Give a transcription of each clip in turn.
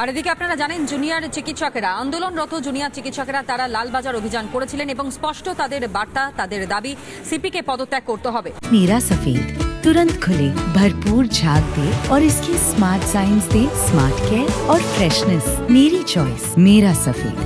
আর এদিকে আপনারা জানেন জুনিয়র চিকিৎসকেরা আন্দোলনরত জুনিয়র চিকিৎসকেরা তারা লালবাজার অভিযান করেছিলেন এবং স্পষ্ট তাদের বার্তা তাদের দাবি সিপিকে পদত্যাগ করতে হবে नीरा सफेद तुरंत खुले भरपूर झाग दे और इसकी स्मार्ट साइंस दे स्मार्ट केयर और फ्रेशनेस मेरी चॉइस मेरा सफेद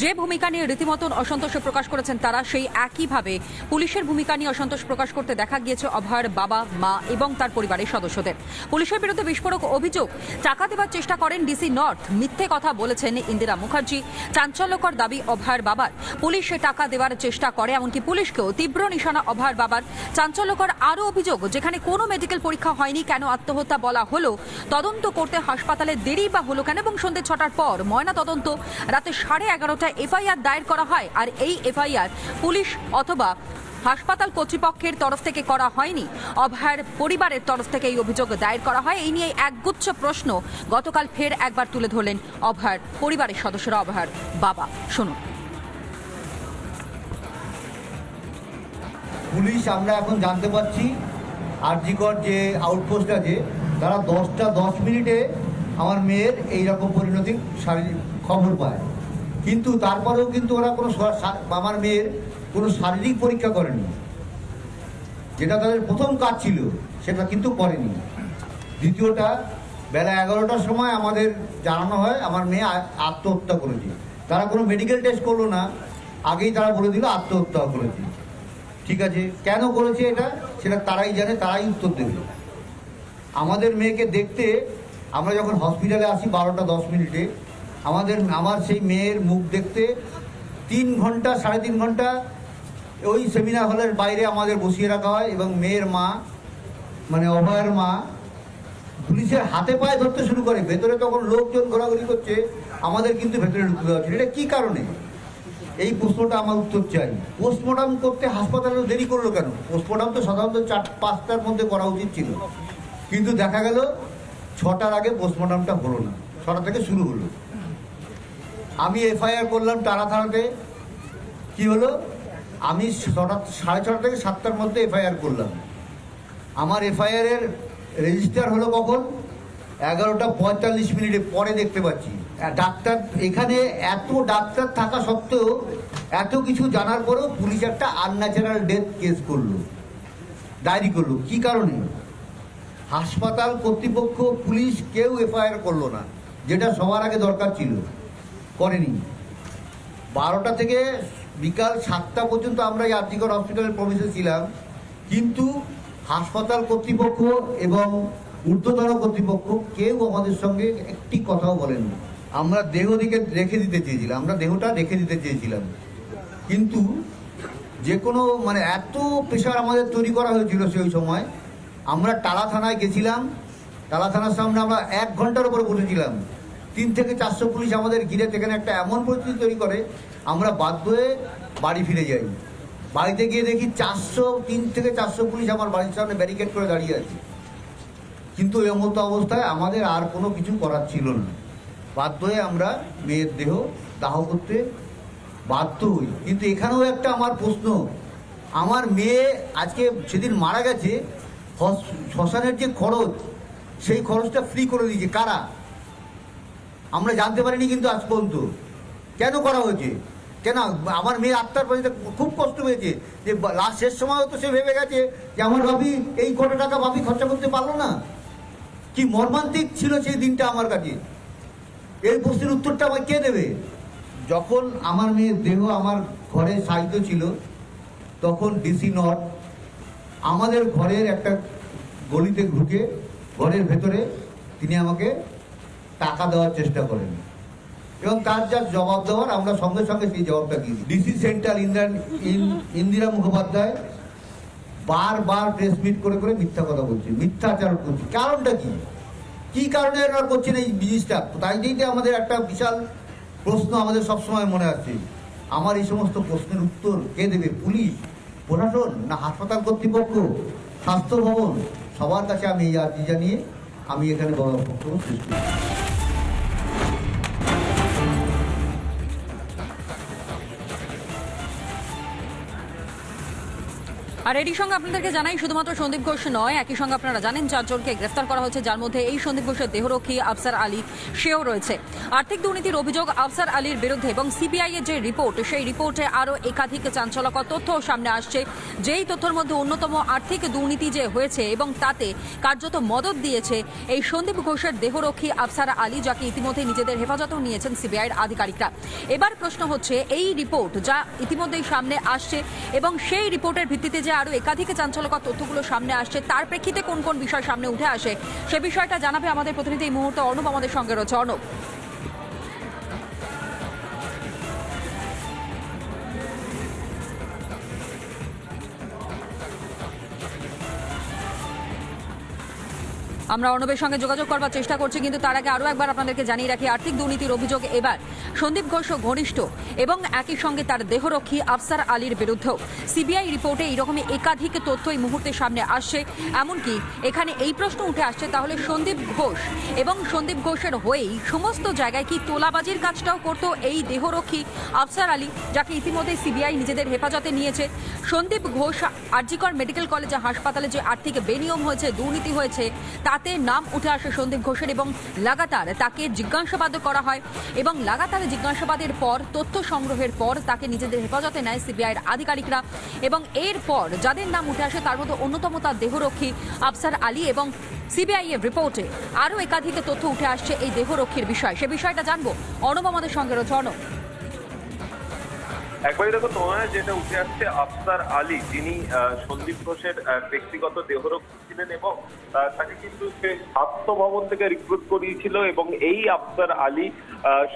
যে ভূমিকা নিয়ে রীতিমতন অসন্তোষ প্রকাশ করেছেন তারা, সেই একইভাবে পুলিশের ভূমিকা নিয়ে অসন্তোষ প্রকাশ করতে দেখা গিয়েছে অভয়ের বাবা, মা এবং তার পরিবারের সদস্যদের। পুলিশের বিরুদ্ধে বিস্ফোরক অভিযোগ টাকা দেওয়ার চেষ্টা করেন ডিসি নর্থ। মিথ্যে কথা বলেছেন ইন্দিরা মুখার্জি। চাঞ্চল্যকর দাবি অভয়ের বাবার। পুলিশ টাকা দেওয়ার চেষ্টা করে, এমনকি পুলিশকেও তীব্র নিশানা অভয়ের বাবার। চাঞ্চল্যকর আরও অভিযোগ, যেখানে কোনো মেডিকেল পরীক্ষা হয়নি কেন আত্মহত্যা বলা হলো, তদন্ত করতে হাসপাতালে দেরি বা হলো কেন, এবং সন্ধ্যে ছটার পর ময়না তদন্ত রাতে সাড়ে এগারোটায় এফআইআর দায়ের করা হয় আর এই এফআইআর পুলিশ অথবা হাসপাতাল কর্তৃপক্ষের তরফ থেকে করা হয়নি। অভয়ের পরিবারের তরফ থেকে এই অভিযোগ দায়ের করা হয়। এই নিয়ে একগুচ্ছ প্রশ্ন গতকাল ফের একবার তুলে ধরলেন অভয়ের পরিবারের সদস্যরা। অভয়ের বাবা, শুনুন। পুলিশ, আমরা এখন জানতে পারছি আরজিকর যে আউটপোস্ট আছে, তারা দশটা দশ মিনিটে আমার মেয়ের এই রকম পরিণতির শারীরিক খবর পায়। কিন্তু তারপরেও কিন্তু ওরা কোনো আমার মেয়ের কোনো শারীরিক পরীক্ষা করেনি। যেটা তাদের প্রথম কাজ ছিল, সেটা কিন্তু করেনি। দ্বিতীয়টা, বেলা এগারোটার সময় আমাদের জানানো হয়, আমার মেয়ে আত্মহত্যা করেছে। তারা কোনো মেডিকেল টেস্ট করল না, আগেই তারা বলে দিল, আত্মহত্যা করেছে। ঠিক আছে, কেন করেছে এটা? সেটা তারাই জানে, তারাই উত্তর দেবে। আমাদের মেয়েকে দেখতে আমরা যখন হসপিটালে আসি, বারোটা দশ মিনিটে আমাদের, আমার সেই মেয়ের মুখ দেখতে তিন ঘণ্টা, সাড়ে তিন ঘণ্টা ওই সেমিনার হলের বাইরে আমাদের বসিয়ে রাখা হয় এবং মেয়ের মা মানে অভয়ের মা পুলিশের হাতে পায়ে ধরতে শুরু করে। ভেতরে তখন লোকজন ঘোরাঘুরি করছে, আমাদের কিন্তু ভেতরে ঢুকতে দেওয়া হচ্ছিল এটা কী কারণে? এই প্রশ্নটা আমার উত্তর চাই। পোস্টমর্টম করতে হাসপাতালে দেরি করল কেন? পোস্টমর্টম তো সাধারণত চার, পাঁচটার মধ্যে করা উচিত ছিল। কিন্তু দেখা গেল, ছটার আগে পোস্টমর্টমটা হলো না। ছটা থেকে শুরু হলো। আমি এফআইআর করলাম টানা থানাতে। কি হলো? আমি ছটা, সাড়ে ছটা থেকে সাতটার মধ্যে এফআইআর করলাম। আমার এফআইআর এর রেজিস্টার হলো কখন? এগারোটা পঁয়তাল্লিশ মিনিটে, পরে দেখতে পাচ্ছি। ডাক্তার, এখানে এত ডাক্তার থাকা সত্ত্বেও এত কিছু জানার পরেও পুলিশ একটা আনন্যাচারাল ডেথ কেস করল। ডায়েরি করল। কি কারণে? হাসপাতাল কর্তৃপক্ষ, পুলিশ কেউ এফআইআর করল না। যেটা সবার আগে দরকার ছিল। করেনি। বারোটা থেকে বিকাল সাতটা পর্যন্ত আমরা এই আর্জিকর হসপিটালের প্রবেশে ছিলাম, কিন্তু হাসপাতাল কর্তৃপক্ষ এবং ঊর্ধ্বতন কর্তৃপক্ষ কেউ আমাদের সঙ্গে একটি কথাও বলেননি। আমরা দেহ দিকে রেখে দিতে চেয়েছিলাম, আমরা দেহটা রেখে দিতে চেয়েছিলাম। কিন্তু যে কোনো মানে এত প্রেশার আমাদের তৈরি করা হয়েছিল সেই সময়, আমরা টালা থানায় গেছিলাম, টালা থানার সামনে আমরা এক ঘণ্টার উপরে বসেছিলাম। তিন থেকে চারশো পুলিশ আমাদের ঘিরে সেখানে একটা এমন পরিস্থিতি তৈরি করে, আমরা বাধ্য হয়ে বাড়ি ফিরে যাই। বাড়িতে গিয়ে দেখি চারশো, তিন থেকে চারশো পুলিশ আমার বাড়ির সামনে ব্যারিকেড করে দাঁড়িয়ে আছে। কিন্তু এই মতো অবস্থায় আমাদের আর কোনো কিছু করার ছিল না। বাধ্য হয়ে আমরা মেয়ের দেহ দাহ করতে বাধ্য হই। কিন্তু এখানেও একটা আমার প্রশ্ন। আমার মেয়ে আজকে সেদিন মারা গেছে শ্মশানের যে খরচ, সেই খরচটা ফ্রি করে দিয়েছে কারা? আমরা জানতে পারিনি কিন্তু আজ পর্যন্ত। কেন করা হয়েছে? কেন আমার মেয়ে আত্মার পর্যন্ত খুব কষ্ট পেয়েছে যে লাস্ট শেষ সময়ও তো সে ভেবে গেছে যে আমার ভাবি এই কত টাকা ভাবি খরচা করতে পারল না। কি মর্মান্তিক ছিল সেই দিনটা আমার কাছে। এই প্রশ্নের উত্তরটা আমায় কে দেবে? যখন আমার মেয়ের দেহ আমার ঘরে সাহিত্য ছিল, তখন ডিসি নট আমাদের ঘরের একটা গলিতে ঢুকে, ঘরের ভেতরে তিনি আমাকে টাকা দেওয়ার চেষ্টা করেন। এবং তার যা জবাব দেওয়ার, আমরা সঙ্গে সঙ্গে সেই জবাবটা দিই। ডিসি সেন্ট্রাল ইন্দিরা ইন- ইন্দিরা মুখোপাধ্যায় বারবার প্রেস মিট করে করে মিথ্যা কথা বলছে মিথ্যাচার করছে। কারণটা কি? কি কারণে এরা করছেন এই জিনিসটা? তাই দিয়েই আমাদের একটা বিশাল প্রশ্ন আমাদের সবসময় মনে আছে। আমার এই সমস্ত প্রশ্নের উত্তর কে দেবে? পুলিশ, প্রশাসন না হাসপাতাল কর্তৃপক্ষ? স্বাস্থ্য ভবন? সবার কাছে আমি এই আর্জি জানিয়ে আমি এখানে বক্তব্য শেষ করছি। আর এরই সঙ্গে আপনাদেরকে জানাই, শুধুমাত্র সন্দীপ ঘোষ নয়, একই সঙ্গে আপনারা জানেন চারজনকে গ্রেফতার করা হয়েছে। যার মধ্যে এই সন্দীপ ঘোষের দেহরক্ষী আফসার আলী, সেও রয়েছে। আর্থিক দুর্নীতির অভিযোগ আফসার আলীর বিরুদ্ধে এবং সিবিআই এর যে রিপোর্ট, সেই রিপোর্টে আরও একাধিক চাঞ্চল্যকর তথ্য সামনে আসছে। যেই তথ্যের মধ্যে অন্যতম আর্থিক দুর্নীতি যে হয়েছে এবং তাতে কার্যত মদত দিয়েছে, এই সন্দীপ ঘোষের দেহরক্ষী আফসার আলী, যাকে ইতিমধ্যে নিজেদের হেফাজতেও নিয়েছেন সিবিআইয়ের আধিকারিকরা। এবার প্রশ্ন হচ্ছে, এই রিপোর্ট যা ইতিমধ্যেই সামনে আসছে এবং সেই রিপোর্টের ভিত্তিতে যে আরও একাধিক চাঞ্চল্যকর তথ্যগুলো সামনে আসছে। তার প্রেক্ষিতে কোন কোন বিষয় সামনে উঠে আসে, সে বিষয়টা জানাবে আমাদের প্রতিনিধি এই মুহূর্তে অর্ণব আমাদের সঙ্গে রয়েছে। অর্ণব। আমরা অর্ণবের সঙ্গে যোগাযোগ করবার চেষ্টা করছি, কিন্তু তার আগে আরও একবার আপনাদেরকে জানিয়ে রাখি, আর্থিক দুর্নীতির অভিযোগ এবার। সন্দীপ ঘোষ ঘনিষ্ঠ এবং একই সঙ্গে তার দেহরক্ষী আফসার আলীর বিরুদ্ধেও। সিবিআই রিপোর্টে এইরকমই একাধিক তথ্য এই মুহূর্তে সামনে আসছে। এমনকি এখানে এই প্রশ্ন উঠে আসছে, তাহলে সন্দীপ ঘোষ এবং সন্দীপ ঘোষের হয়েই সমস্ত জায়গায় কি তোলাবাজির কাজটাও করতো এই দেহরক্ষী আফসার আলী, যাকে ইতিমধ্যে সিবিআই নিজেদের হেফাজতে নিয়েছে? সন্দীপ ঘোষ আরজিকর মেডিকেল কলেজে হাসপাতালে যে আর্থিক বেনিয়ম হয়েছে, দুর্নীতি হয়েছে তাতে নাম উঠে আসে সন্দীপ ঘোষের এবং লাগাতার তাকে জিজ্ঞাসাবাদ করা হয় এবং লাগাতার জিজ্ঞাসাবাদের পর, তথ্য সংগ্রহের পর তাকে নিজেদের হেফাজতে নেয় সিবিআইয়ের আধিকারিকরা এবং এরপর যাদের নাম উঠে আসে তার মধ্যে অন্যতম তার দেহরক্ষী আফসার আলী এবং সিবিআই এর রিপোর্টে আরও একাধিক তথ্য উঠে আসছে এই দেহরক্ষীর বিষয়। সে বিষয়টা জানব। অর্ণব আমাদের সঙ্গে রয়েছে অর্ণব একবারে দেখো তোমার যেটা উঠে আসছে, আফসার আলী, যিনি সন্দীপ ঘোষের ব্যক্তিগত দেহরক্ষী ছিলেন এবং তাকে কিন্তু সে স্বাস্থ্য ভবন থেকে রিক্রুট করিয়েছিল এবং এই আফসার আলী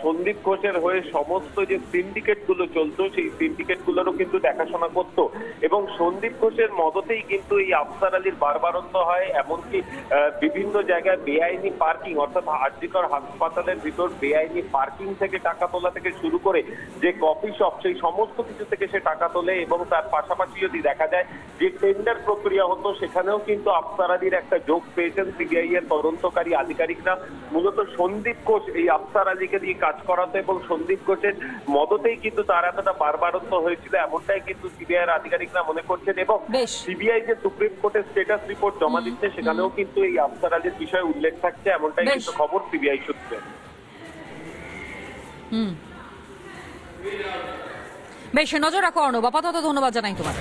সন্দীপ ঘোষের হয়ে সমস্ত যে সিন্ডিকেটগুলো চলতো, সেই সিন্ডিকেট গুলোরও কিন্তু দেখাশোনা করতো। এবং সন্দীপ ঘোষের মদতেই কিন্তু এই আফসার আলীর বারবারন্ত হয়, এমনকি বিভিন্ন জায়গায় বেআইনি পার্কিং অর্থাৎ আর্যিকর হাসপাতালের ভিতর বেআইনি পার্কিং থেকে টাকা তোলা থেকে শুরু করে যে কফি শপ সেই সমস্ত কিছু থেকে সে টাকা তোলে এবং তার পাশাপাশি যদি দেখা যায় যে টেন্ডার প্রক্রিয়া হতো সেখানেও কিন্তু আফসার আলীর একটা যোগ পেয়েছেন সিবিআই এর তদন্তকারী আধিকারিকরা। মূলত সন্দীপ ঘোষ এই আফসার আলীকে দিয়ে কাজ করাতো এবং সন্দীপ ঘোষের মদতেই কিন্তু তার এতটা বারবারন্ত হয়েছিল এমনটাই কিন্তু সিবিআই এর আধিকারিকরা মনে করছেন এবং সিবিআই যে সুপ্রিম কোর্টে স্টেটাস রিপোর্ট জমা দিচ্ছে সেখানেও কিন্তু এই আফসার আলীর বিষয়ে উল্লেখ থাকছে এমনটাই কিন্তু খবর সিবিআই সূত্রে। বেশ নজর রাখো অর্ণব। আপাতত ধন্যবাদ জানাই তোমার